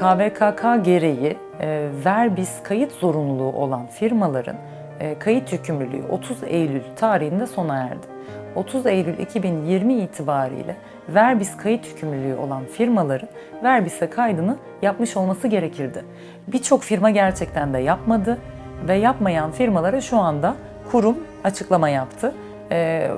KVKK gereği e, verbis kayıt zorunluluğu olan firmaların e, kayıt yükümlülüğü 30 Eylül tarihinde sona erdi. 30 Eylül 2020 itibariyle verbis kayıt yükümlülüğü olan firmaların verbise kaydını yapmış olması gerekirdi. Birçok firma gerçekten de yapmadı ve yapmayan firmalara şu anda kurum açıklama yaptı. E,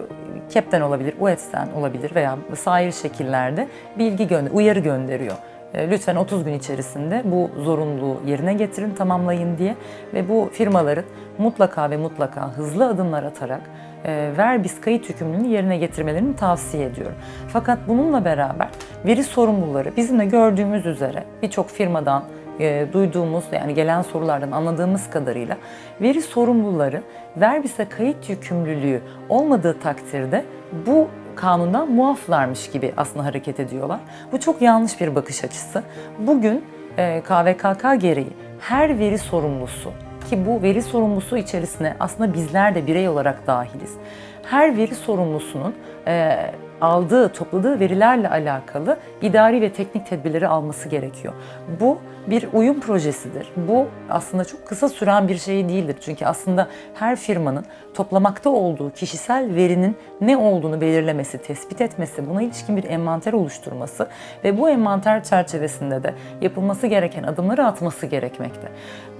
KEP'ten olabilir, UETS'ten olabilir veya sair şekillerde bilgi gönder, uyarı gönderiyor. E, Lütfen 30 gün içerisinde bu zorunluluğu yerine getirin, tamamlayın diye ve bu firmaların mutlaka ve mutlaka hızlı adımlar atarak e, verbis kayıt yükümlülüğünü yerine getirmelerini tavsiye ediyorum. Fakat bununla beraber veri sorumluları bizim de gördüğümüz üzere birçok firmadan e, duyduğumuz yani gelen sorulardan anladığımız kadarıyla veri sorumluları verbise kayıt yükümlülüğü olmadığı takdirde bu kanundan muaflarmış gibi aslında hareket ediyorlar. Bu çok yanlış bir bakış açısı. Bugün e, KVKK gereği her veri sorumlusu ki bu veri sorumlusu içerisine aslında bizler de birey olarak dahiliz. Her veri sorumlusunun e, aldığı, topladığı verilerle alakalı idari ve teknik tedbirleri alması gerekiyor. Bu bir uyum projesidir. Bu aslında çok kısa süren bir şey değildir. Çünkü aslında her firmanın toplamakta olduğu kişisel verinin ne olduğunu belirlemesi, tespit etmesi, buna ilişkin bir envanter oluşturması ve bu envanter çerçevesinde de yapılması gereken adımları atması gerekmekte.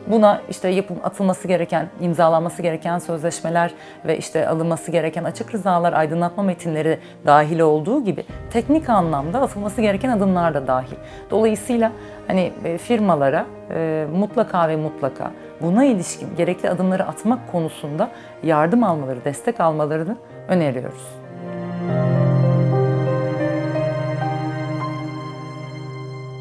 Buna işte yapım atılması gereken, imzalanması gereken sözleşmeler ve işte alınması gereken açık rızalar, aydınlatma metinleri dahil olduğu gibi teknik anlamda atılması gereken adımlar da dahil. Dolayısıyla hani e, firmalara e, mutlaka ve mutlaka buna ilişkin gerekli adımları atmak konusunda yardım almaları, destek almalarını öneriyoruz.